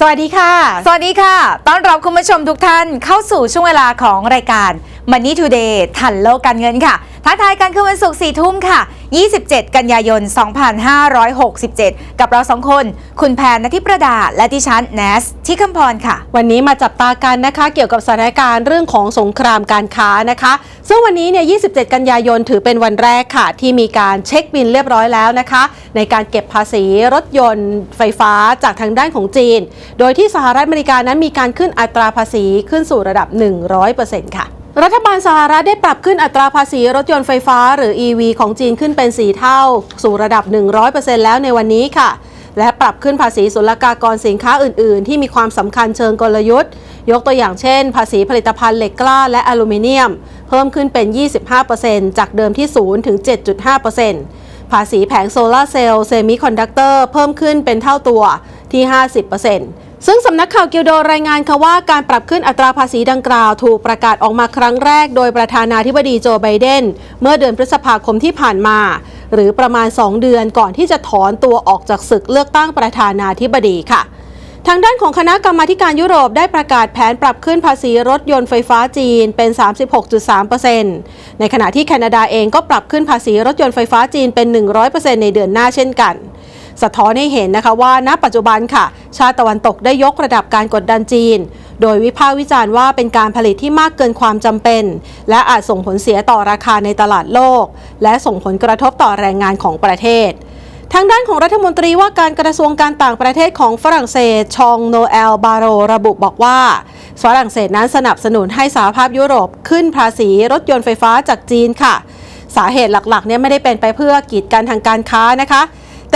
สวัสดีค่ะ สวัสดีค่ะ ต้อนรับคุณผู้ชมทุกท่านเข้าสู่ช่วงเวลาของรายการ Money Today ทันโลกการเงินค่ะ ทักทายกันคือวันศุกร์4ทุ่มค่ะ 27 กันยายน 2567 กับเราสองคน คุณแพนนทิประดา และดิฉันแนสที่คำพรค่ะ วันนี้มาจับตากันนะคะ เกี่ยวกับสถานการณ์เรื่องของสงครามการค้านะคะ ซึ่งวันนี้เนี่ย 27 กันยายนถือเป็นวันแรกค่ะ ที่มีการเช็คบินเรียบร้อยแล้วนะคะ ในการเก็บภาษีรถยนต์ไฟฟ้าจากทางด้านของจีน โดยที่สหรัฐอเมริกานั้นมีการขึ้นอัตราภาษีขึ้นสู่ระดับ 100%ค่ะ รัฐบาลสหรัฐได้ปรับขึ้นอัตราภาษีรถยนต์ไฟฟ้าหรือ EV ของจีนขึ้นเป็น 4 เท่า สู่ระดับ 100%แล้วในวันนี้ค่ะ และปรับขึ้นภาษีศุลกากรสินค้าอื่น ๆ ที่มีความสำคัญเชิงกลยุทธ์ ยกตัวอย่างเช่น ภาษีผลิตภัณฑ์เหล็กกล้าและอลูมิเนียม เพิ่มขึ้นเป็น 25%จากเดิมที่ 0 ถึง 7.5%ภาษีแผงโซลาร์เซลล์เซมิคอนดักเตอร์เพิ่มขึ้นเป็นเท่าตัวที่ 50% ซึ่งสำนักข่าวเกิลโดรายงานค่ะว่าการปรับขึ้นอัตราภาษีดังกล่าว ถูกประกาศออกมาครั้งแรก โดยประธานาธิบดีโจไบเดนเมื่อเดือนพฤษภาคมที่ผ่านมา หรือประมาณ 2 เดือนก่อนที่จะถอนตัวออกจากศึกเลือกตั้งประธานาธิบดีค่ะ ทางด้านของคณะกรรมาการยุโรปได้ประกาศแผนปรับขึ้นภาษีรถยนต์ไฟฟ้าจีนเป็น 36.3%ในขณะที่แคนาดาเองก็ปรับขึ้นภาษีรถยนต์ไฟฟ้าจีนเป็น 100%ในเดือนหน้าเช่นกัน สะท้อนให้เห็นนะคะว่าณปัจจุบันค่ะ ชาติตะวันตกได้ยกระดับการกดดันจีน โดยวิพากษ์วิจารณ์ว่าเป็นการผลิตที่มากเกินความจำเป็น และอาจส่งผลเสียต่อราคาในตลาดโลก และส่งผลกระทบต่อแรงงานของประเทศทางด้านของรัฐมนตรีว่าการกระทรวงการต่างประเทศของฝรั่งเศส ชองโนเอล บาโร ระบุบอกว่า ฝรั่งเศสนั้นสนับสนุนให้สหภาพยุโรปขึ้นภาษีรถยนต์ไฟฟ้าจากจีนค่ะ สาเหตุหลักๆเนี่ยไม่ได้เป็นไปเพื่อกีดกันทางการค้านะคะ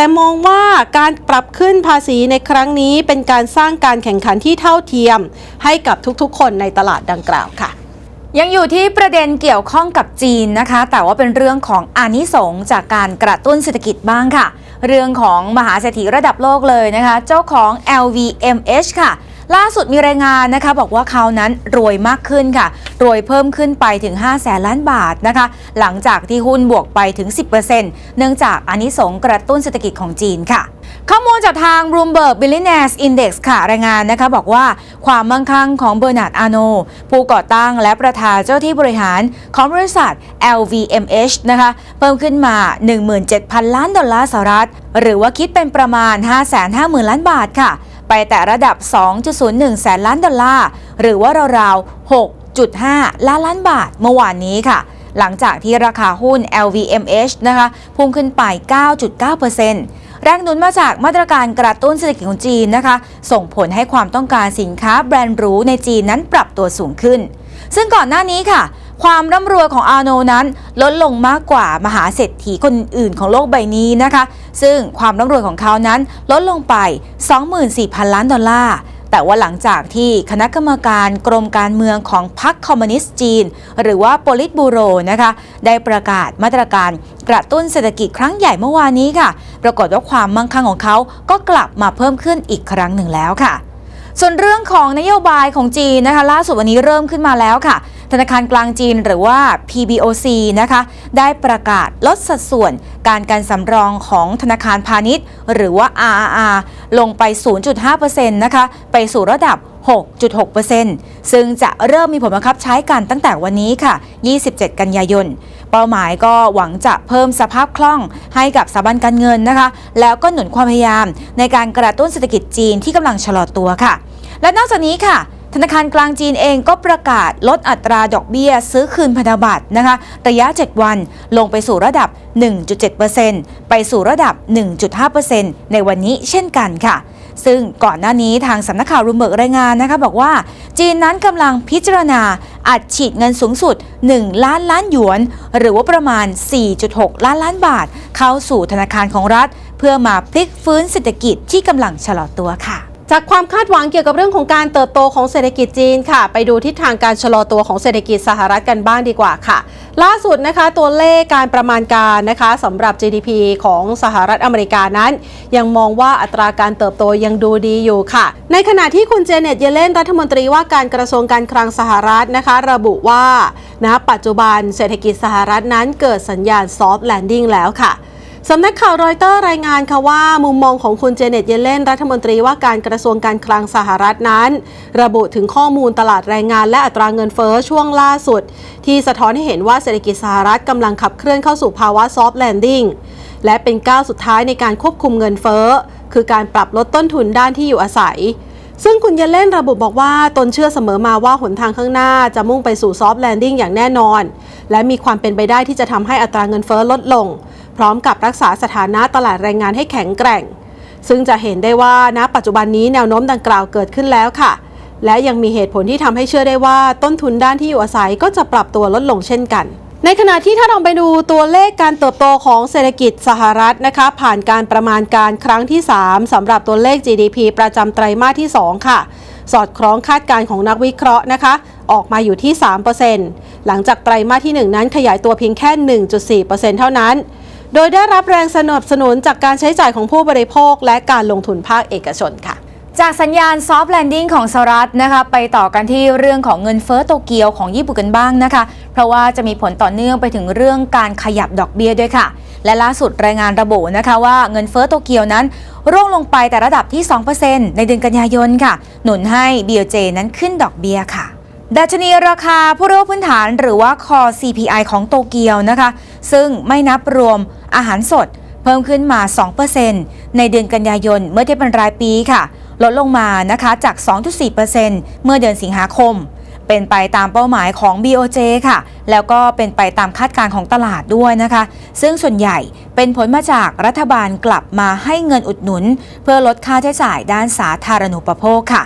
แต่มองว่าการปรับขึ้นภาษีในครั้งนี้เป็นการสร้างการแข่งขันที่เท่าเทียม ให้กับทุกๆ คนในตลาดดังกล่าวค่ะยังอยู่ที่ประเด็นเกี่ยวข้องกับจีนนะคะ แต่ว่าเป็นเรื่องของอานิสงส์จากการกระตุ้นเศรษฐกิจบ้างค่ะ เรื่องของมหาเศรษฐีระดับโลกเลยนะคะ เจ้าของ LVMH ค่ะ ล่าสุดมีรายงานนะคะบอกว่าเขานั้นรวยมากขึ้นค่ะ รวยเพิ่มขึ้นไปถึง5แสนล้านบาทนะคะ หลังจากที่หุ้นบวกไปถึง 10%เนื่องจากอานิสงส์กระตุ้นเศรษฐกิจของจีนค่ะ ข้อมูลจากทาง Bloomberg Billionaires Index ค่ะ รายงานนะคะบอกว่าความมั่งคั่งของเบอร์นาร์ดอาโนผู้ก่อตั้งและประธานเจ้าที่บริหารของบริษัท LVMH นะคะเพิ่มขึ้นมา 17,000 ล้านดอลลาร์สหรัฐ หรือว่าคิดเป็นประมาณ 550,000 ล้านบาทค่ะ ไปแต่ระดับ 2.01 แสนล้านดอลลาร์ หรือว่าราวๆ 6.5 ล้านล้านบาทเมื่อวานนี้ค่ะ หลังจากที่ราคาหุ้น LVMH นะคะพุ่งขึ้นไป 9.9%แรงหนุนมาจากมาตรการกระตุ้นเศรษฐกิจของจีนนะคะ ส่งผลให้ความต้องการสินค้าแบรนด์หรูในจีนนั้นปรับตัวสูงขึ้น ซึ่งก่อนหน้านี้ค่ะ ความร่ำรวยของอาโนนั้นลดลงมากกว่ามหาเศรษฐีคนอื่นของโลกใบนี้นะคะ ซึ่งความร่ำรวยของเขานั้นลดลงไป 24,000 ล้านดอลลาร์แต่ว่าหลังจากที่คณะกรรมการกรมการเมืองของพรรคคอมมิวนิสต์จีน หรือว่าโปลิตบูโรนะคะได้ประกาศมาตรการกระตุ้นเศรษฐกิจครั้งใหญ่เมื่อวานนี้ค่ะ ปรากฏว่าความมั่งคั่งของเขาก็กลับมาเพิ่มขึ้นอีกครั้งหนึ่งแล้วค่ะ ส่วนเรื่องของนโยบายของจีนนะคะล่าสุดวันนี้เริ่มขึ้นมาแล้วค่ะ ธนาคารกลางจีนหรือว่า PBOC นะคะ ได้ประกาศลดสัดส่วนการการสำรองของธนาคารพาณิชย์ หรือว่า RRR ลงไป 0.5%นะคะ ไปสู่ระดับ 6.6%ซึ่งจะเริ่มมีผลบังคับใช้กันตั้งแต่วันนี้ค่ะ 27 กันยายน เป้าหมายก็หวังจะเพิ่มสภาพคล่องให้กับสถาบันการเงินนะคะ แล้วก็หนุนความพยายามในการกระตุ้นเศรษฐกิจจีนที่กำลังชะลอตัวค่ะ และนอกจากนี้ค่ะ ธนาคารกลางจีนเองก็ประกาศลดอัตราดอกเบี้ย ซื้อคืนพันธบัตรนะคะระยะ 7 วันลงไปสู่ระดับ 1.7%ไปสู่ระดับ 1.5%ในวันนี้เช่นกันค่ะ ซึ่งก่อนหน้านี้ทางสำนักข่าวรูมเบิร์กรายงานนะคะบอกว่า จีนนั้นกำลังพิจารณาอัดฉีดเงินสูงสุด 1 ล้านล้านหยวน หรือว่าประมาณ 4.6 ล้านล้านบาท เข้าสู่ธนาคารของรัฐ เพื่อมาพลิกฟื้นเศรษฐกิจที่กำลังชะลอตัวค่ะ จากความคาดหวังเกี่ยวกับเรื่องของการเติบโตของเศรษฐกิจจีนค่ะ ไปดูทิศทางการชะลอตัวของเศรษฐกิจสหรัฐกันบ้างดีกว่าค่ะ ล่าสุดนะคะตัวเลขการประมาณการนะคะสำหรับ GDP ของสหรัฐอเมริกานั้น ยังมองว่าอัตราการเติบโตยังดูดีอยู่ค่ะ ในขณะที่คุณเจเน็ตเยเลนรัฐมนตรีว่าการกระทรวงการคลังสหรัฐนะคะ ระบุว่าณปัจจุบันเศรษฐกิจสหรัฐนั้นเกิดสัญญาณซอฟต์แลนดิ้งแล้วค่ะ สำนักข่าวรอยเตอร์รายงานค่ะว่ามุมมองของคุณเจเน็ตเยเลนรัฐมนตรีว่าการกระทรวงการคลังสหรัฐนั้น ระบุถึงข้อมูลตลาดแรงงานและอัตราเงินเฟ้อช่วงล่าสุด ที่สะท้อนให้เห็นว่าเศรษฐกิจสหรัฐกำลังขับเคลื่อนเข้าสู่ภาวะซอฟต์แลนดิ้งและเป็นก้าวสุดท้ายในการควบคุมเงินเฟ้อคือการปรับลดต้นทุนด้านที่อยู่อาศัย ซึ่งคุณเยเลนระบุบอกว่าตนเชื่อเสมอมาว่าหนทางข้างหน้าจะมุ่งไปสู่ซอฟต์แลนดิ้งอย่างแน่นอน และมีความเป็นไปได้ที่จะทำให้อัตราเงินเฟ้อลดลง ร้อมกับรักษาสถานะตลาดแรงงานให้แข็งแกร่ง ซึ่งจะเห็นได้ว่าณปัจจุบันนี้แนวโน้มดังกล่าวเกิดขึ้นแล้วค่ะ และยังมีเหตุผลที่ทำให้เชื่อได้ว่าต้นทุนด้านที่อยู่อาศัยก็จะปรับตัวลดลงเช่นกันในขณะที่ถ้าเราไปดูตัวเลขการเติบโตของเศรษฐกิจสหรัฐนะคะ ผ่านการประมาณการครั้งที่ 3สำหรับตัวเลข GDP ประจำไตรมาสที่ 2 ค่ะ สอดคล้องคาดการณ์ของนักวิเคราะห์นะคะ ออกมาอยู่ที่ 3%หลังจากไตรมาสที่ 1 นั้นขยายตัวเพียงแค่ 1.4%เท่านั้น โดยได้รับแรงสนับสนุนจากการใช้จ่ายของผู้บริโภค และการลงทุนภาคเอกชนค่ะจากสัญญาณซอฟต์แลนดิ้งของสหรัฐนะคะไปต่อกันที่เรื่องของเงินเฟ้อโตเกียวของญี่ปุ่นกันบ้างนะคะ เพราะว่าจะมีผลต่อเนื่องไปถึงเรื่องการขยับดอกเบี้ยด้วยค่ะ และล่าสุดรายงานระบุนะคะว่าเงินเฟ้อโตเกียวนั้น ร่วงลงไปแต่ระดับที่ 2%ในเดือนกันยายนค่ะ หนุนให้ BOJ นั้นขึ้นดอกเบี้ยค่ะ ดัชนีราคาผู้บริโภคพื้นฐานหรือว่า Core CPI ของโตเกียวนะคะ ซึ่งไม่นับรวมอาหารสด เพิ่มขึ้นมา 2%ในเดือนกันยายนเมื่อเทียบเป็นรายปีค่ะ ลดลงมานะคะจาก 2.4%เมื่อเดือนสิงหาคม เป็นไปตามเป้าหมายของ BOJ ค่ะ แล้วก็เป็นไปตามคาดการณ์ของตลาดด้วยนะคะ ซึ่งส่วนใหญ่เป็นผลมาจากรัฐบาลกลับมาให้เงินอุดหนุน เพื่อลดค่าใช้จ่ายด้านสาธารณูปโภคค่ะ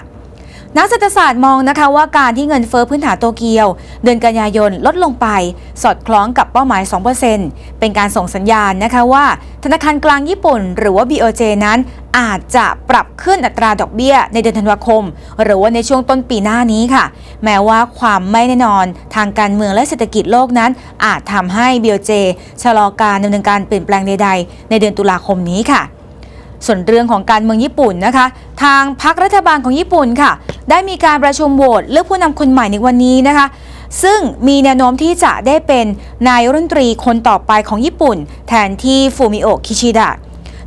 นักเศรษฐศาสตร์มองนะคะว่าการที่เงินเฟ้อพื้นฐานโตเกียว เดือนกันยายนลดลงไป สอดคล้องกับเป้าหมาย 2%เป็นการส่งสัญญาณนะคะว่า ธนาคารกลางญี่ปุ่น หรือว่า BOJ นั้นอาจจะปรับขึ้นอัตราดอกเบี้ยในเดือนธันวาคม หรือว่าในช่วงต้นปีหน้านี้ค่ะ แม้ว่าความไม่แน่นอนทางการเมืองและเศรษฐกิจโลกนั้น อาจทำให้ BOJ ชะลอการดำเนินการเปลี่ยนแปลงใดๆ ในเดือนตุลาคมนี้ค่ะ ส่วนเรื่องของการเมืองญี่ปุ่นนะคะ ทางพรรครัฐบาลของญี่ปุ่นค่ะ ได้มีการประชุมโหวตเลือกผู้นำคนใหม่ในวันนี้นะคะ ซึ่งมีแนวโน้มที่จะได้เป็นนายรัฐมนตรีคนต่อไปของญี่ปุ่น แทนที่ฟูมิโอะคิชิดะ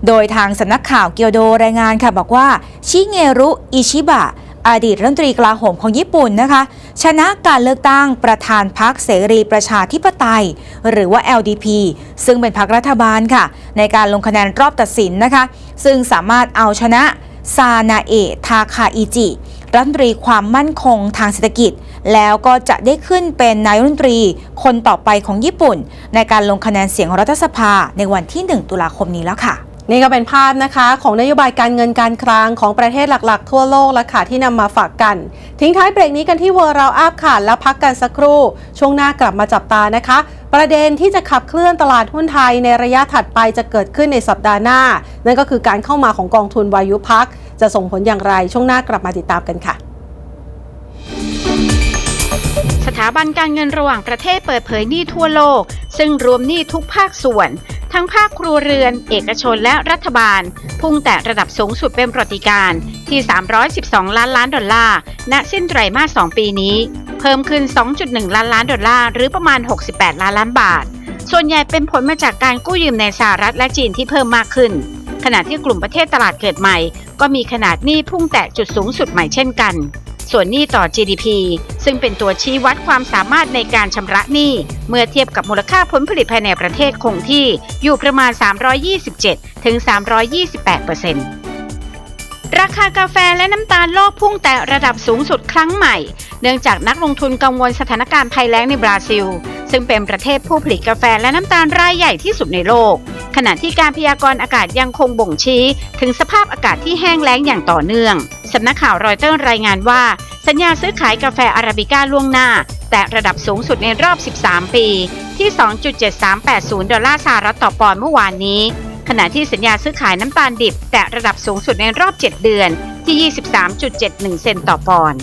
โดยทางสำนักข่าวเกียวโดรายงานค่ะบอกว่าชิเงรุอิชิบะอดีตรัฐมนตรีกลาโหมของญี่ปุ่นนะคะ ชนะการเลือกตั้งประธานพรรคเสรีประชาธิปไตย หรือว่า LDP ซึ่งเป็นพรรครัฐบาลค่ะ ในการลงคะแนนรอบตัดสินนะคะ ซึ่งสามารถเอาชนะซานาเอะทาคาอิจิรัฐมนตรีความมั่นคงทางเศรษฐกิจ แล้วก็จะได้ขึ้นเป็นนายรัฐมนตรีคนต่อไปของญี่ปุ่น ในการลงคะแนนเสียงรัฐสภาในวันที่ 1 ตุลาคมนี้แล้วค่ะนี่ก็เป็นภาพนะคะของนโยบายการเงินการคลังของประเทศหลักๆ ทั่วโลกและค่ะที่นำมาฝากกัน ทิ้งท้ายเบรกนี้กันที่เวอร์เราอัพค่ะ แล้วพักกันสักครู่ ช่วงหน้ากลับมาจับตานะคะ ประเด็นที่จะขับเคลื่อนตลาดหุ้นไทยในระยะถัดไปจะเกิดขึ้นในสัปดาห์หน้า นั่นก็คือการเข้ามาของกองทุนวายุพัก จะส่งผลอย่างไรช่วงหน้ากลับมาติดตามกันค่ะสถาบันการเงินระหว่างประเทศเปิดเผยหนี้ทั่วโลก ซึ่งรวมหนี้ทุกภาคส่วน ทั้งภาคครัวเรือน เอกชนและรัฐบาล พุ่งแต่ระดับสูงสุดเป็นประวัติการณ์ที่ 312 ล้านล้านดอลลาร์ ณ สิ้นไตรมาส 2 ปีนี้ เพิ่มขึ้น 2.1 ล้านล้านดอลลาร์ หรือประมาณ 68 ล้านล้านบาท ส่วนใหญ่เป็นผลมาจากการกู้ยืมในสหรัฐและจีนที่เพิ่มมากขึ้น ขณะที่กลุ่มประเทศตลาดเกิดใหม่ ก็มีขนาดหนี้พุ่งแตะจุดสูงสุดใหม่เช่นกัน ส่วนหนี้ต่อ GDP ซึ่งเป็นตัวชี้วัดความสามารถในการชำระหนี้ เมื่อเทียบกับมูลค่าผลผลิตภายในประเทศคงที่อยู่ประมาณ 327 ถึง 328เปอร์เซ็นต์ราคากาแฟและน้ำตาลโลกพุ่งแต่ระดับสูงสุดครั้งใหม่ เนื่องจากนักลงทุนกังวลสถานการณ์ภัยแล้งในบราซิล ซึ่งเป็นประเทศผู้ผลิตกาแฟและน้ำตาลรายใหญ่ที่สุดในโลก ขณะที่การพยากรณ์อากาศยังคงบ่งชี้ ถึงสภาพอากาศที่แห้งแล้งอย่างต่อเนื่อง สำนักข่าวรอยเตอร์รายงานว่า สัญญาซื้อขายกาแฟอาราบิก้าล่วงหน้า แต่ระดับสูงสุดในรอบ 13 ปี ที่ 2.7380 ดอลลาร์สหรัฐต่อปอนด์เมื่อวานนี้ ขณะที่สัญญาซื้อขายน้ำตาลดิบ แต่ระดับสูงสุดในรอบ 7 เดือนที่ 23.71 เซนต์ต่อปอนด์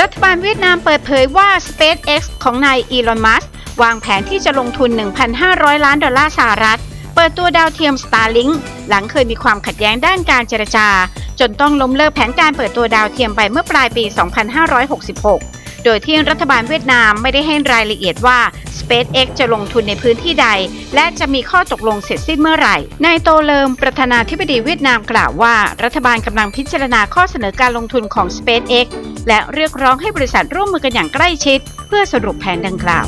รัฐบาลเวียดนามเปิดเผยว่า SpaceX ของนายอีลอน มัสก์วางแผนที่จะลงทุน 1,500 ล้านดอลลาร์สหรัฐ เปิดตัวดาวเทียม Starlink หลังเคยมีความขัดแย้งด้านการเจรจา จนต้องล้มเลิกแผนการเปิดตัวดาวเทียมไปเมื่อปลายปี 2566 โดยที่รัฐบาลเวียดนามไม่ได้ให้รายละเอียดว่า SpaceX จะลงทุนในพื้นที่ใด และจะมีข้อตกลงเสร็จสิ้นเมื่อไหร่ นายโตเลิมประธานาธิบดีเวียดนามกล่าวว่า รัฐบาลกำลังพิจารณาข้อเสนอการลงทุนของ SpaceX และเรียกร้องให้บริษัทร่วมมือกันอย่างใกล้ชิด เพื่อสรุปแผนดังกล่าว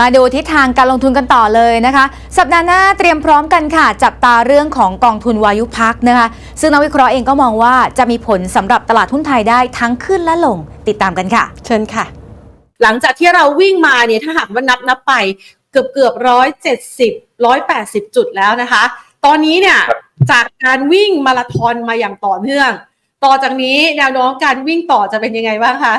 มาดูทิศทางการลงทุนกันต่อเลยนะคะ สัปดาห์หน้าเตรียมพร้อมกันค่ะ จับตาเรื่องของกองทุนวายุพักนะคะ ซึ่งนักวิเคราะห์เองก็มองว่าจะมีผลสำหรับตลาดหุ้นไทยได้ทั้งขึ้นและลง ติดตามกันค่ะ เชิญค่ะ หลังจากที่เราวิ่งมาเนี่ยถ้าหากว่านับนับไปเกือบเกือบร้อยเจ็ดสิบร้อยแปดสิบจุดแล้วนะคะ ตอนนี้เนี่ยจากการวิ่งมาราธอนมาอย่างต่อเนื่อง ต่อจากนี้แนวโน้มการวิ่งต่อจะเป็นยังไงบ้างคะ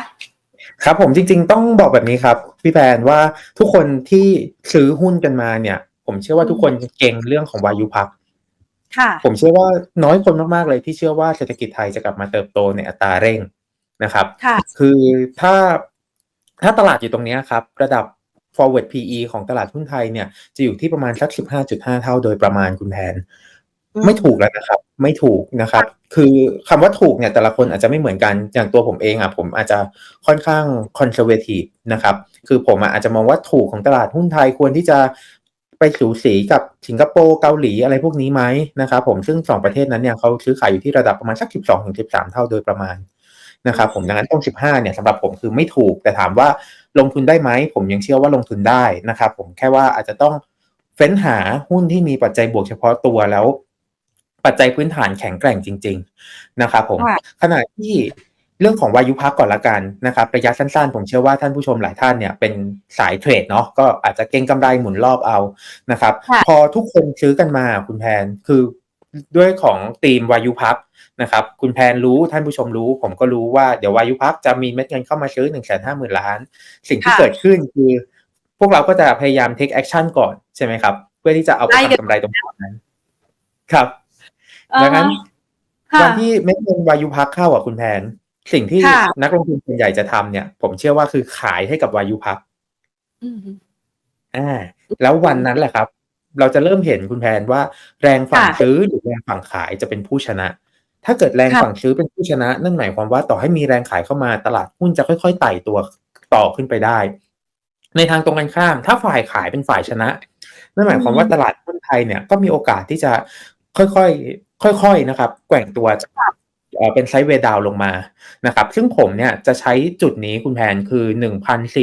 ครับผมจริงๆต้องบอกแบบนี้ครับพี่แพนว่าทุกคนที่ซื้อหุ้นกันมาเนี่ย ผมเชื่อว่าทุกคนเก่งเรื่องของวายุพักค่ะผมเชื่อว่าน้อยคนมากๆเลยที่เชื่อว่าเศรษฐกิจไทยจะกลับมาเติบโตในอัตราเร่งนะครับค่ะคือถ้าถ้าตลาดอยู่ตรงเนี้ยครับ ระดับ forward PE ของตลาดหุ้นไทยเนี่ยจะอยู่ที่ประมาณสัก 15.5 เท่าโดยประมาณคุณแทนอืม ไม่ถูกแล้วนะครับ ไม่ถูกนะครับ คือคำว่าถูกเนี่ยแต่ละคนอาจจะไม่เหมือนกันอย่างตัวผมเองอะผมอาจจะค่อนข้าง conservative นะครับ คือผมอะอาจจะมองว่าถูกของตลาดหุ้นไทยควรที่จะไปสูสีกับสิงคโปร์เกาหลีอะไรพวกนี้ไหมนะครับผมซึ่งสองประเทศนั้นเนี่ยเขาซื้อขายอยู่ที่ระดับประมาณสัก 12ถึง13 เท่าโดยประมาณนะครับผมดังนั้นตรง15 เนี่ยสำหรับผมคือไม่ถูก แต่ถามว่าลงทุนได้ไหม ผมยังเชื่อว่าลงทุนได้นะครับผมแค่ว่าอาจจะต้องเฟ้นหาหุ้นที่มีปัจจัยบวกเฉพาะตัวแล้ว ปัจจัยพื้นฐานแข็งแกร่งจริง ๆ นะครับผมค่ะขณะที่เรื่องของวายุพักก่อนละกันนะครับระยะสั้นๆ ผมเชื่อว่าท่านผู้ชมหลายท่านเนี่ยเป็นสายเทรดเนาะก็อาจจะเก็งกำไรหมุนรอบเอานะครับค่ะพอทุกคนซื้อกันมาคุณแพนคือด้วยของธีมวายุพักนะครับ คุณแพนรู้ท่านผู้ชมรู้ ผมก็รู้ว่าเดี๋ยววายุพักจะมีเม็ดเงินเข้ามาซื้อ1นึ่งแสนห้าหมื่นล้าน สิ่งที่ค่ะเกิดขึ้นคือ พวกเราก็จะพยายาม take action ก่อนใช่ไหมครับ เพื่อที่จะเอาไปไล่กันทำกำไรตรงนั้นครับ ดังนั้นค่ะ วันที่เม็ดเงินวายุพักเข้าอะคุณแพน สิ่งที่ค่ะ นักลงทุนส่วนใหญ่จะทำเนี่ย ผมเชื่อว่าคือขายให้กับวายุพักอืม อ่า แล้ววันนั้นแหละครับ เราจะเริ่มเห็นคุณแพนว่า แรงฝั่งค่ะซื้อหรือแรงฝั่งขายจะเป็นผู้ชนะ ถ้าเกิดแรงค่ะ ฝั่งซื้อเป็นผู้ชนะนั่นหมายความว่าต่อให้มีแรงขายเข้ามาตลาดหุ้นจะค่อยๆไต่ตัวต่อขึ้นไปได้ ในทางตรงกันข้าม ถ้าฝ่ายขายเป็นฝ่ายชนะ นั่นหมายความว่าตลาดหุ้นไทยเนี่ยก็มีโอกาสที่จะค่อยๆ ค่อยๆนะครับ แกว่งตัวจากเป็นไซด์เวดาวลงมานะครับ ซึ่งผมเนี่ยจะใช้จุดนี้คุณแพนคือ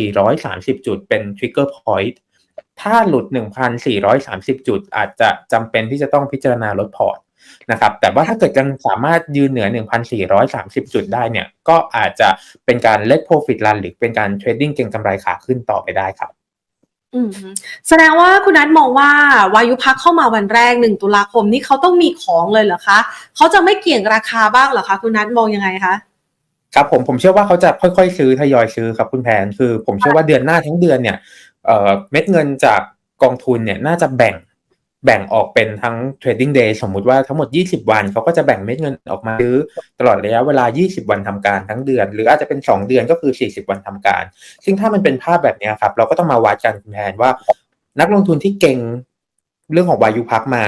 1,430 จุดเป็น trigger point ถ้าหลุด 1,430 จุด อาจจะจำเป็นที่จะต้องพิจารณาลดพอร์ตนะครับ แต่ว่าถ้าเกิดยังสามารถยืนเหนือ 1,430 จุดได้เนี่ย ก็อาจจะเป็นการ let profit run หรือเป็นการ trading เก็งกำไรขาขึ้นต่อไปได้ครับ แสดงว่าคุณนัทมองว่าวายุพักเข้ามาวันแรกหนึ่งตุลาคมนี้เขาต้องมีของเลยเหรอคะเขาจะไม่เกี่ยงราคาบ้างเหรอคะคุณนัทมองยังไงคะครับผมผมเชื่อว่าเขาจะค่อยๆ ซื้อทยอยซื้อครับคุณแพนคือ ผมเชื่อว่าเดือนหน้าทั้งเดือนเนี่ยเเม็ดเงินจากกองทุนเนี่ยน่าจะแบ่ง แบ่งออกเป็นทั้ง trading day สมมุติว่าทั้งหมด 20 วันเขาก็จะแบ่งเม็ดเงินออกมาซื้อตลอดระยะเวลา 20 วันทำการทั้งเดือน หรืออาจจะเป็น 2 เดือนก็คือ 40 วันทำการ ซึ่งถ้ามันเป็นภาพแบบนี้ครับ เราก็ต้องมาวัดกันแพนว่า นักลงทุนที่เก่งเรื่องของวายุพักมา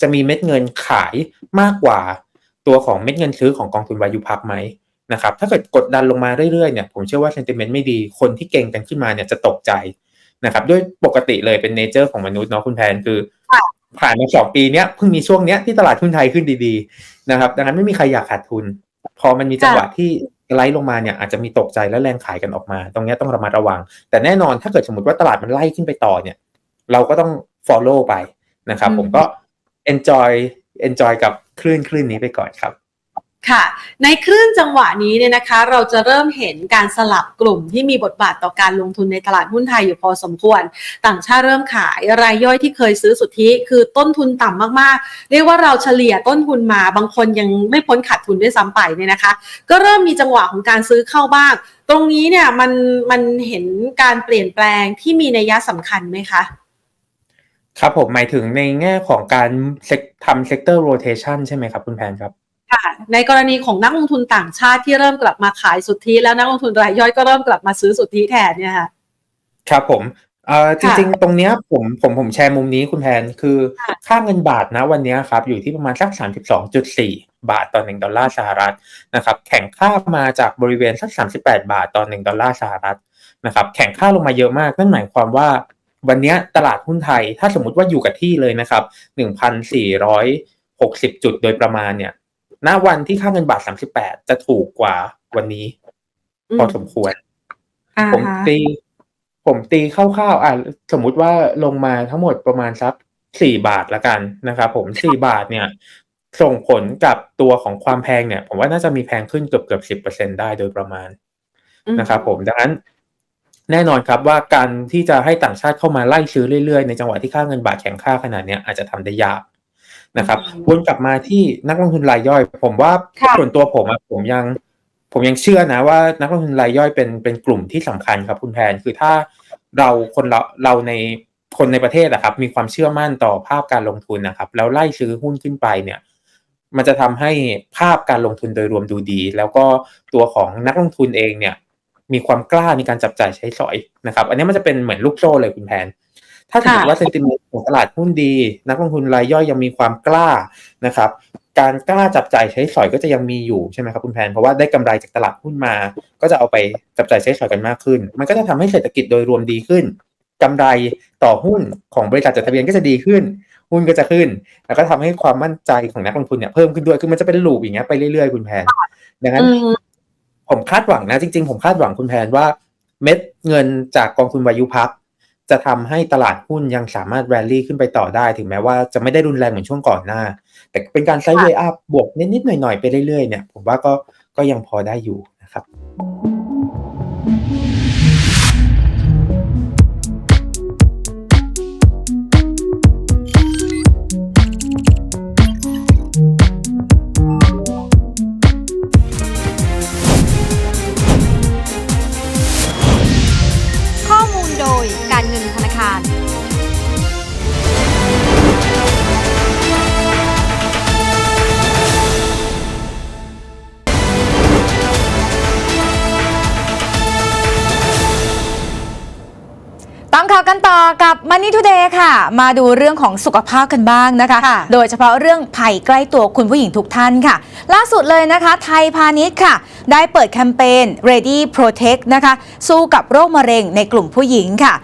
จะมีเม็ดเงินขายมากกว่าตัวของเม็ดเงินซื้อของกองทุนวายุพักไหมนะครับถ้าเกิดกดดันลงมาเรื่อยๆเนี่ยผมเชื่อว่า sentiment ไม่ดีคนที่เก่งกันขึ้นมาเนี่ยจะตกใจ นะครับด้วยปกติเลยเป็นเนเจอร์ของมนุษย์เนาะคุณแพนคือค่ะผ่านมาสองปีเนี้ยเพิ่งมีช่วงเนี้ยที่ตลาดหุ้นไทยขึ้นดีๆนะครับ ดังนั้นไม่มีใครอยากขาดทุน พอมันมีจังหวะที่ไล่ลงมาเนี่ยอาจจะมีตกใจและแรงขายกันออกมา ตรงเนี้ยต้องระมัดระวัง แต่แน่นอนถ้าเกิดสมมติว่าตลาดมันไล่ขึ้นไปต่อเนี่ย เราก็ต้อง follow ไปนะครับ ผมก็ enjoy enjoy กับคลื่นคลื่นนี้ไปก่อนครับ ค่ะ ในคลื่นจังหวะนี้เนี่ยนะคะ เราจะเริ่มเห็นการสลับกลุ่มที่มีบทบาทต่อการลงทุนในตลาดหุ้นไทยอยู่พอสมควร ต่างชาติเริ่มขายรายย่อยที่เคยซื้อสุทธิคือต้นทุนต่ำมากๆ เรียกว่าเราเฉลี่ยต้นทุนมาบางคนยังไม่พ้นขาดทุนด้วยซ้ำไปเนี่ยนะคะ ก็เริ่มมีจังหวะของการซื้อเข้าบ้าง ตรงนี้เนี่ยมันมันเห็นการเปลี่ยนแปลงที่มีนัยสำคัญไหมคะครับผมหมายถึงในแง่ของการทำเซกทำ sector rotation ใช่ไหมครับ คุณแพนครับ ค่ะในกรณีของนักลงทุนต่างชาติที่เริ่มกลับมาขายสุทธิ แล้วนักลงทุนรายย่อยก็เริ่มกลับมาซื้อสุทธิแทนเนี่ยค่ะครับผมเอ่อจค่ะริงๆ ตรงเนี้ยผมผมผมแชร์มุมนี้คุณแพนคือค่ะค่าเงินบาทนะวันเนี้ยครับอยู่ที่ประมาณสัก32.4 บาทต่อ 1 ดอลลาร์สหรัฐนะครับแข่งค่ามาจากบริเวณสัก 38 บาทต่อ 1 ดอลลาร์สหรัฐนะครับแข่งค่าลงมาเยอะมากนั่นหมายความว่าวันเนี้ยตลาดหุ้นไทยถ้าสมมติว่าอยู่กับที่เลยนะครับ 1,460 จุดโดยประมาณเนี่ย ณวันที่ค่าเงินบาท38จะถูกกว่าวันนี้ พอสมควรอ่าผมฮะตีผมตีคร่าวๆอะสมมุติว่าลงมาทั้งหมดประมาณสักสี่บาทละกันนะครับผมสี่บาทเนี่ย ส่งผลกับตัวของความแพงเนี่ย ผมว่าน่าจะมีแพงขึ้นเกือบเกือบสิบเปอร์เซ็นได้โดยประมาณนะครับผมดังนั้นแน่นอนครับว่าการที่จะให้ต่างชาติเข้ามาไล่ซื้อเรื่อยๆ ในจังหวะที่ค่าเงินบาทแข็งค่าขนาดเนี้ยอาจจะทำได้ยาก นะครับอืมวนกลับมาที่นักลงทุนรายย่อย ผมว่าค่ะส่วนตัวผมอะผมยัง ผมยังเชื่อนะว่านักลงทุนรายย่อยเป็นเป็นกลุ่มที่สำคัญครับคุณแพนคือถ้าเราคนเราเราในคนในประเทศอะครับ มีความเชื่อมั่นต่อภาพการลงทุนนะครับ แล้วไล่ซื้อหุ้นขึ้นไปเนี่ย มันจะทำให้ภาพการลงทุนโดยรวมดูดี แล้วก็ตัวของนักลงทุนเองเนี่ย มีความกล้าในการจับจ่ายใช้สอยนะครับ อันนี้มันจะเป็นเหมือนลูกโซ่เลยคุณแพน ถ้าสมมติค่ะว่าเซนติเมนต์ของตลาดหุ้นดี นักลงทุนรายย่อยยังมีความกล้านะครับ การกล้าจับจ่ายใช้สอยก็จะยังมีอยู่ใช่ไหมครับคุณแพนเพราะว่าได้กำไรจากตลาดหุ้นมา ก็จะเอาไปจับจ่ายใช้สอยกันมากขึ้น มันก็จะทำให้เศรษฐกิจโดยรวมดีขึ้นกำไรต่อหุ้นของบริษัทจดทะเบียนก็จะดีขึ้นหุ้นก็จะขึ้น แล้วก็ทำให้ความมั่นใจของนักลงทุนเนี่ยเพิ่มขึ้นด้วย คือมันจะเป็นลูปอย่างเงี้ยไปเรื่อยๆ คุณแพน ดังนั้นอืมผมคาดหวังนะ จริง ๆ ผมคาดหวังคุณแพนว่า เม็ดเงินจากกองทุนวายุพัก จะทำให้ตลาดหุ้นยังสามารถแรลลี่ขึ้นไปต่อได้ ถึงแม้ว่าจะไม่ได้รุนแรงเหมือนช่วงก่อนหน้า แต่เป็นการไซด์เวย์อัพบวกนิดๆหน่อยๆ ไปเรื่อยๆเนี่ย ผมว่าก็ก็ยังพอได้อยู่นะครับ ตามข่าวกันต่อกับ Money Today ค่ะ มาดูเรื่องของสุขภาพกันบ้างนะคะค่ะโดยเฉพาะเรื่องภัยใกล้ตัวคุณผู้หญิงทุกท่านค่ะ ล่าสุดเลยนะคะ ไทยพาณิชย์ค่ะ ได้เปิดแคมเปญ Ready Protect นะคะ สู้กับโรคมะเร็งในกลุ่มผู้หญิงค่ะ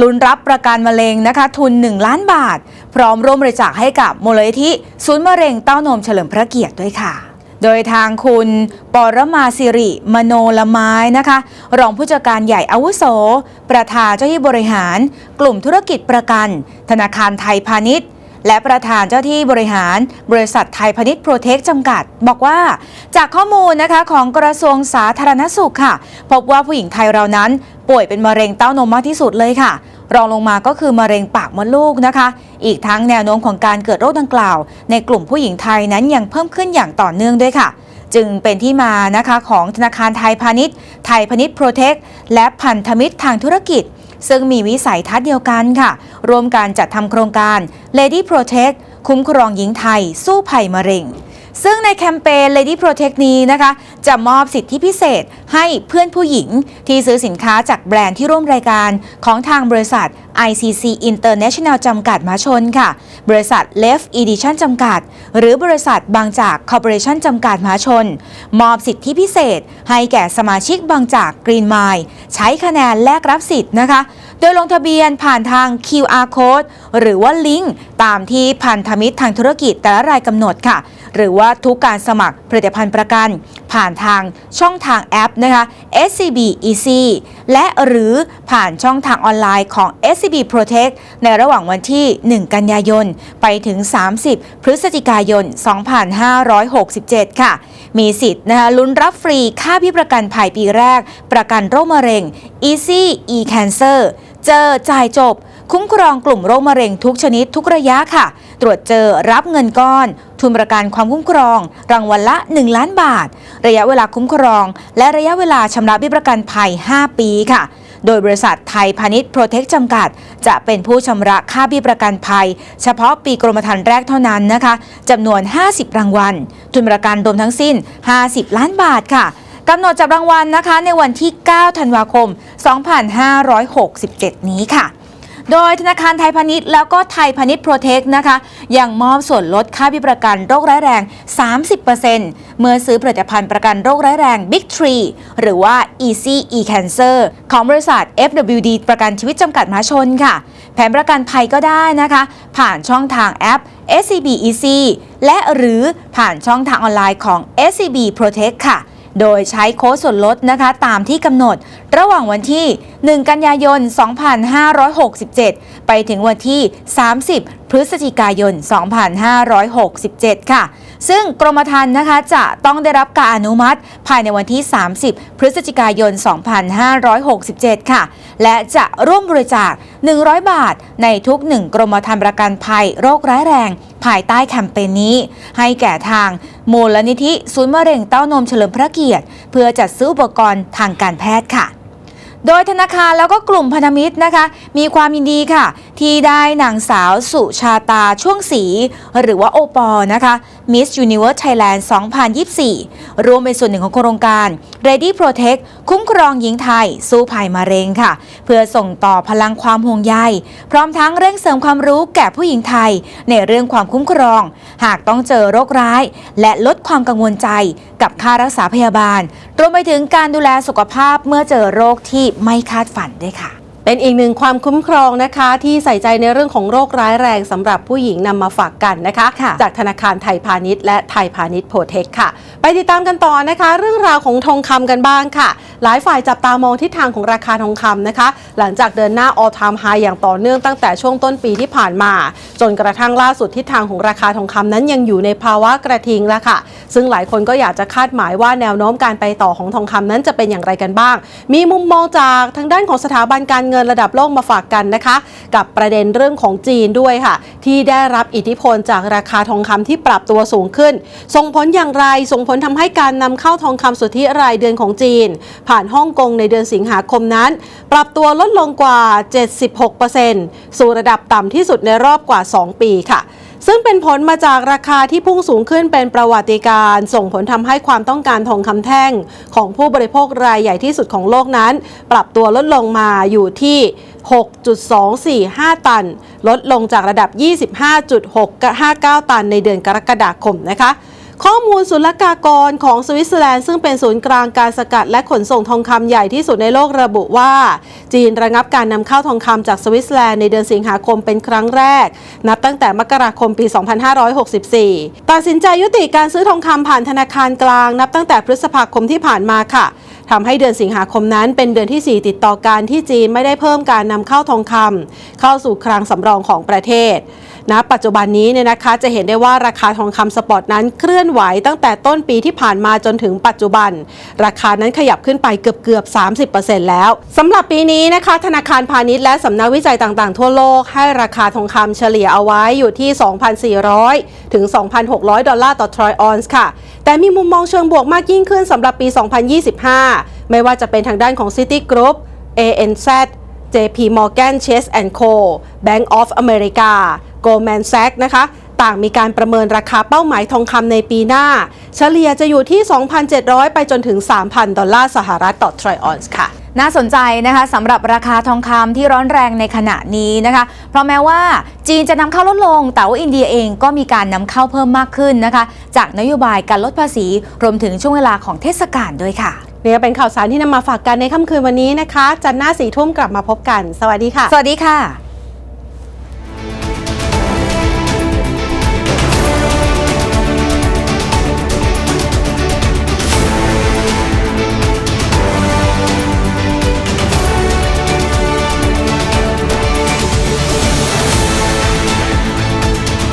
ลุ้นรับประกันมะเร็งนะคะ ทุน 1 ล้านบาท พร้อมร่วมบริจาคให้กับมูลนิธิศูนย์มะเร็งเต้านมเฉลิมพระเกียรติด้วยค่ะ โดยทางคุณปรมาสิริมโนละไม้นะคะ รองผู้จัดการใหญ่อาวุโส ประธานเจ้าที่บริหาร กลุ่มธุรกิจประกัน ธนาคารไทยพาณิชย์และประธานเจ้าที่บริหารบริษัทไทยพาณิชย์โปรเทคจำกัด บอกว่าจากข้อมูลนะคะของกระทรวงสาธารณสุขค่ะ พบว่าผู้หญิงไทยเรานั้นป่วยเป็นมะเร็งเต้านมมากที่สุดเลยค่ะ รองลงมาก็คือมะเร็งปากมดลูกนะคะ อีกทั้งแนวโน้มของการเกิดโรคดังกล่าว ในกลุ่มผู้หญิงไทยนั้นยังเพิ่มขึ้นอย่างต่อเนื่องด้วยค่ะ จึงเป็นที่มานะคะของธนาคารไทยพาณิชย์ ไทยพาณิชย์โปรเทค และพันธมิตรทางธุรกิจ ซึ่งมีวิสัยทัศน์เดียวกันค่ะ ร่วมการจัดทำโครงการ Lady Protect คุ้มครองหญิงไทย สู้ภัยมะเร็ง ซึ่งในแคมเปญ Lady Protect นี้นะคะ จะมอบสิทธิพิเศษให้เพื่อนผู้หญิงที่ซื้อสินค้าจากแบรนด์ที่ร่วมรายการของทางบริษัท ICC International จำกัดมหาชนค่ะ บริษัท Left Edition จำกัด หรือบริษัทบางจาก Corporation จำกัดมหาชน มอบสิทธิพิเศษ ให้แก่สมาชิกบางจาก Green Mile ใช้คะแนนแลกรับสิทธิ์นะคะ โดยลงทะเบียนผ่านทาง QR code หรือว่าลิงก์ตามที่พันธมิตรทางธุรกิจแต่ละรายกำหนดค่ะ หรือว่าทุกการสมัครผลิตภัณฑ์ประกัน ผ่านทางช่องทางแอปนะคะ SCB Easy และหรือผ่านช่องทางออนไลน์ของ SCB Protect ในระหว่างวันที่ 1 กันยายน ไปถึง 30 พฤศจิกายน 2567 ค่ะ มีสิทธิ์นะคะลุ้นรับฟรีค่าพิประกันภัยปีแรก ประกันโรคมะเร็ง Easy e-Cancer เจอจ่ายจบ คุ้มครองกลุ่มโรคมะเร็งทุกชนิดทุกระยะค่ะ ตรวจเจอรับเงินก้อน ทุนประกันความคุ้มครอง รางวัลละ 1 ล้านบาท ระยะเวลาคุ้มครอง และระยะเวลาชำระเบี้ยประกันภัย 5 ปีค่ะ โดยบริษัทไทยพาณิชย์โปรเทคจำกัด จะเป็นผู้ชำระค่าเบี้ยประกันภัย เฉพาะปีกรมธรรม์แรกเท่านั้นนะคะจำนวน 50 รางวัล ทุนประกันรวมทั้งสิ้น 50 ล้านบาทค่ะกำหนดจับรางวัลนะคะในวันที่ 9 ธันวาคม 2567 นี้ค่ะ โดยธนาคารไทยพาณิชย์แล้วก็ไทยพาณิชย์โปรเทคนะคะยังมอบส่วนลดค่าพิประกันโรคร้ายแรง 30%เมื่อซื้อผลิตภัณฑ์ประกันโรคร้ายแรง Big Tree หรือว่า Easy e Cancer ของบริษัท FWD ประกันชีวิตจำกัดมหาชนค่ะ แผนประกันภัยก็ได้นะคะ ผ่านช่องทางแอป SCB Easy และหรือผ่านช่องทางออนไลน์ของ SCB Protect ค่ะ โดยใช้โค้ดส่วนลดนะคะตามที่กำหนด ระหว่างวันที่ 1 กันยายน 2567 ไปถึงวันที่ 30 พฤศจิกายน 2567 ค่ะ ซึ่งกรมธรรม์นะคะจะต้องได้รับการอนุมัติภายในวันที่ 30 พฤศจิกายน 2567 ค่ะ และจะร่วมบริจาค 100 บาท ในทุกหนึ่งกรมธรรม์ประกันภัยโรคร้ายแรง ภายใต้แคมเปญนี้ ให้แก่ทางมูลนิธิศูนย์มะเร็งเต้านมเฉลิมพระเกียรติ เพื่อจัดซื้ออุปกรณ์ทางการแพทย์ค่ะโดยธนาคารแล้วก็กลุ่มพันธมิตรนะคะ มีความยินดีค่ะ ที่ได้นางสาวสุชาตาช่วงสี หรือว่าโอปอนะคะ Miss Universe Thailand 2024 รวมเป็นส่วนหนึ่งของโครงการ Ready Protect คุ้มครองหญิงไทย สู้ภัยมะเร็งค่ะ เพื่อส่งต่อพลังความห่วงใย พร้อมทั้งเร่งเสริมความรู้แก่ผู้หญิงไทย ในเรื่องความคุ้มครอง หากต้องเจอโรคร้าย และลดความกังวลใจกับค่ารักษาพยาบาล รวมไปถึงการดูแลสุขภาพเมื่อเจอโรคที่ไม่คาดฝันด้วยค่ะ เป็นอีกหนึ่งความคุ้มครองนะคะ ที่ใส่ใจในเรื่องของโรคร้ายแรงสำหรับผู้หญิงนำมาฝากกันนะคะค่ะจากธนาคารไทยพาณิชย์และไทยพาณิชย์โปรเทคค่ะ ไปติดตามกันต่อนะคะ เรื่องราวของทองคำกันบ้างค่ะ หลายฝ่ายจับตามองทิศทางของราคาทองคำนะคะ หลังจากเดินหน้า all time high อย่างต่อเนื่องตั้งแต่ช่วงต้นปีที่ผ่านมา จนกระทั่งล่าสุดทิศทางของราคาทองคำนั้นยังอยู่ในภาวะกระทิงแล้วค่ะ ซึ่งหลายคนก็อยากจะคาดหมายว่าแนวโน้มการไปต่อของทองคำนั้นจะเป็นอย่างไรกันบ้าง มีมุมมองจากทางด้านของสถาบันการเงินระดับโลกมาฝากกันนะคะ กับประเด็นเรื่องของจีนด้วยค่ะ ที่ได้รับอิทธิพลจากราคาทองคำที่ปรับตัวสูงขึ้น ส่งผลอย่างไรส่งผลทำให้การนำเข้าทองคำสุทธิรายเดือนของจีน ผ่านฮ่องกงในเดือนสิงหาคมนั้น ปรับตัวลดลงกว่า 76%สู่ระดับต่ำที่สุดในรอบกว่า 2 ปีค่ะ ซึ่งเป็นผลมาจากราคาที่พุ่งสูงขึ้นเป็นประวัติการณ์ส่งผลทำให้ความต้องการทองคำแท่ง ของผู้บริโภครายใหญ่ที่สุดของโลกนั้น ปรับตัวลดลงมาอยู่ที่ 6.245 ตัน ลดลงจากระดับ 25.659 ตันในเดือนกรกฎาคมนะคะ ข้อมูลศุลกากรของสวิตเซอร์แลนด์ซึ่งเป็นศูนย์กลางการสกัดและขนส่งทองคำใหญ่ที่สุดในโลกระบุว่า จีนระงับการนำเข้าทองคำจากสวิตเซอร์แลนด์ในเดือนสิงหาคมเป็นครั้งแรก นับตั้งแต่มกราคมปี 2564 ตัดสินใจยุติการซื้อทองคำผ่านธนาคารกลาง นับตั้งแต่พฤษภาคมที่ผ่านมาค่ะทำให้เดือนสิงหาคมนั้นเป็นเดือนที่ 4 ติดต่อกันที่จีนไม่ได้เพิ่มการนำเข้าทองคำเข้าสู่คลังสำรองของประเทศ ณปัจจุบันนี้เนี่ยนะคะจะเห็นได้ว่าราคาทองคำสปอร์ตนั้นเคลื่อนไหวตั้งแต่ต้นปีที่ผ่านมาจนถึงปัจจุบัน ราคานั้นขยับขึ้นไปเกือบเกือบ30%แล้วสำหรับปีนี้นะคะธนาคารพาณิชย์และสำนักวิจัยต่างๆ ทั่วโลกให้ราคาทองคำเฉลี่ยเอาไว้อยู่ที่ 2,400 ถึง 2,600 ดอลลาร์ต่อทรอยออนซ์ค่ะ แต่มีมุมมองเชิงบวกมากยิ่งขึ้นสำหรับปี 2025 ไม่ว่าจะเป็นทางด้านของ City Group ANZ JP Morgan Chase Co Bank of America Goldman Sachs นะคะต่างมีการประเมินราคาเป้าหมายทองคำในปีหน้า เฉลี่ยจะอยู่ที่ 2,700 ไปจนถึง 3,000 ดอลลาร์สหรัฐต่อทรอยออนซ์ค่ะน่าสนใจนะคะสำหรับราคาทองคำที่ร้อนแรงในขณะนี้นะคะ เพราะแม้ว่าจีนจะนำเข้าลดลง แต่ว่าอินเดียเองก็มีการนำเข้าเพิ่มมากขึ้นนะคะ จากนโยบายการลดภาษีรวมถึงช่วงเวลาของเทศกาลด้วยค่ะ นี่ยเป็นข่าวสารที่นำมาฝากกันในค่ำคืนวันนี้นะคะ จันทร์หน้าสี่ทุ่มกลับมาพบกัน สวัสดีค่ะ สวัสดีค่ะ